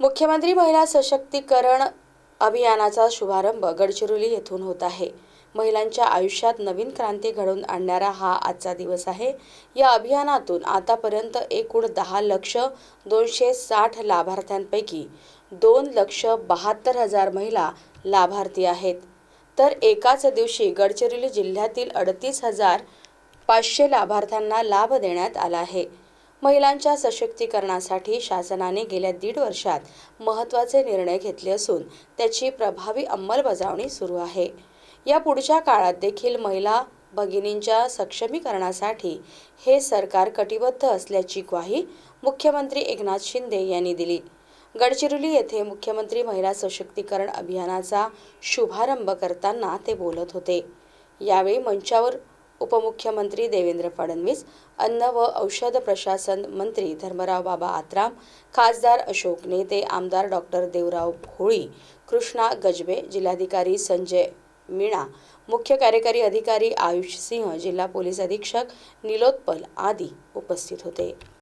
मुख्यमंत्री महिला सशक्तीकरण अभियानाचा शुभारंभ गडचिरोली येथून होत आहे. महिलांच्या आयुष्यात नवीन क्रांती घडवून आणणारा हा आजचा दिवस आहे. या अभियानातून आतापर्यंत एकूण दहा लक्ष दोनशे साठ लाभार्थ्यांपैकी दोन लक्ष बहात्तर हजार महिला लाभार्थी आहेत. तर एकाच दिवशी गडचिरोली जिल्ह्यातील अडतीस हजार पाचशे लाभार्थ्यांना लाभ देण्यात आला आहे. महिलांच्या सशक्तीकरणासाठी शासनाने गेल्या दीड वर्षात महत्त्वाचे निर्णय घेतले असून त्याची प्रभावी अंमलबजावणी सुरू आहे. या पुढच्या काळात देखील महिला भगिनींच्या सक्षमीकरणासाठी हे सरकार कटिबद्ध असल्याची ग्वाही मुख्यमंत्री एकनाथ शिंदे यांनी दिली. गडचिरोली येथे मुख्यमंत्री महिला सशक्तीकरण अभियानाचा शुभारंभ करताना ते बोलत होते. यावेळी मंचावर उपमुख्यमंत्री देवेंद्र फडणवीस अन्न व औषध प्रशासन मंत्री धर्मराव बाबा आत्राम खासदार अशोक नेते आमदार डॉक्टर देवराव भोळी कृष्णा गजबे जिल्हाधिकारी संजय मीणा मुख्य कार्यकारी अधिकारी आयुष सिंह जिल्हा पोलीस अधीक्षक निलोत्पल आदी उपस्थित होते.